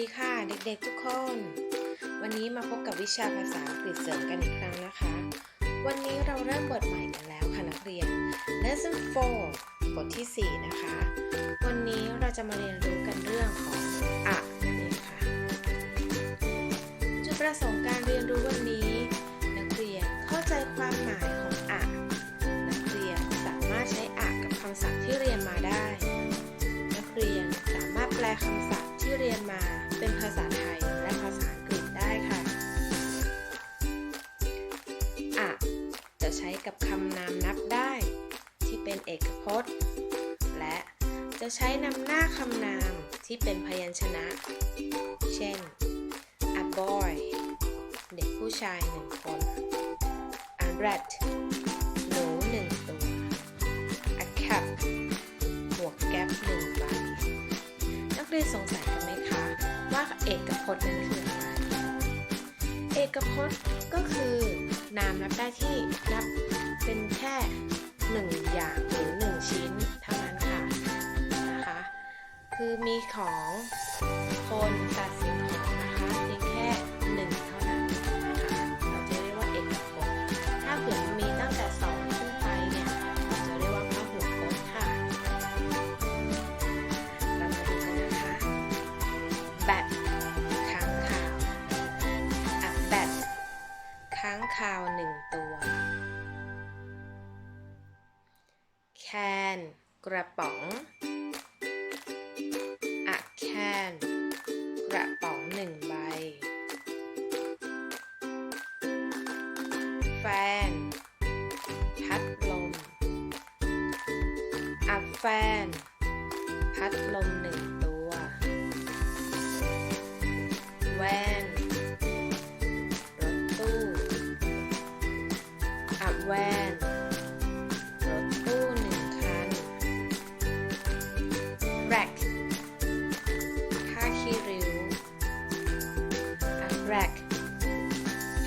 ดีค่ะเด็กๆทุกคน วันนี้มาพบกับวิชาภาษาอังกฤษเสริมกันอีกครั้งนะคะ วันนี้เราเริ่มบทใหม่กันแล้วค่ะนักเรียน Lesson 4 บทที่ 4 นะคะ วันนี้เราจะมาเรียนรู้กันเรื่องของอะนั่นเองค่ะ จุดประสงค์การ ใช้กับคำนามนับได้ ที่เป็นเอกพจน์ และจะใช้นำหน้าคำนามที่เป็นพยัญชนะ เช่น a boy เด็กผู้ชายหนึ่งคน a rat หนูหนึ่งตัว a cap หมวกแก๊ปหนึ่งใบนักเรียนสงสัยกันไหมคะ ว่าเอกพจน์นั้นคืออะไร เอกพจน์ก็คือ นามนับได้ที่นับเป็นแค่หนึ่งอย่างหรือหนึ่งชิ้นเท่านั้นค่ะนะคะ คือมีของคนสัตว์สิ่งของนะคะเพียงแค่หนึ่งเท่านั้นนะคะเราจะเรียกว่าเอกพจน์ถ้าเกิดมีตั้งแต่สองขึ้นไปเนี่ยเราจะเรียกว่าพหุพจน์ค่ะเรามาดูกันนะคะ bat ค้ ตัว can กระป๋อง a can กระป๋องหนึ่งใบ แฟน พัดลม a fan พัดลมหนึ่ง แวนรถตู้หนึ่งคันแร็กผ้าคีริ้วอับแร็ก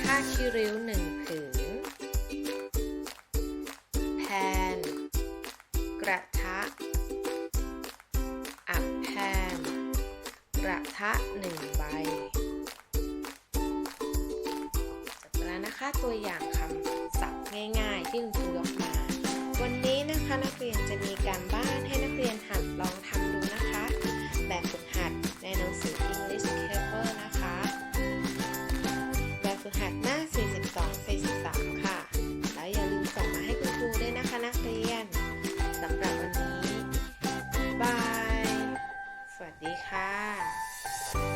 ผ้าคีริ้วหนึ่งผืน แพน กระทะ อับแพน กระทะหนึ่งใบจบแล้วนะคะตัวอย่างคำ ง่ายๆ ที่คุณครูยกมา วันนี้นะคะนักเรียนจะมีการบ้านให้นักเรียนหัดลองทำดูนะคะ แบบฝึกหัดในหนังสือ English Cover นะคะ แบบฝึกหัดหน้า 42 43 ค่ะ แล้วอย่าลืมส่งมาให้คุณครูด้วยนะคะนักเรียนสำหรับวันนี้บาย สวัสดีค่ะ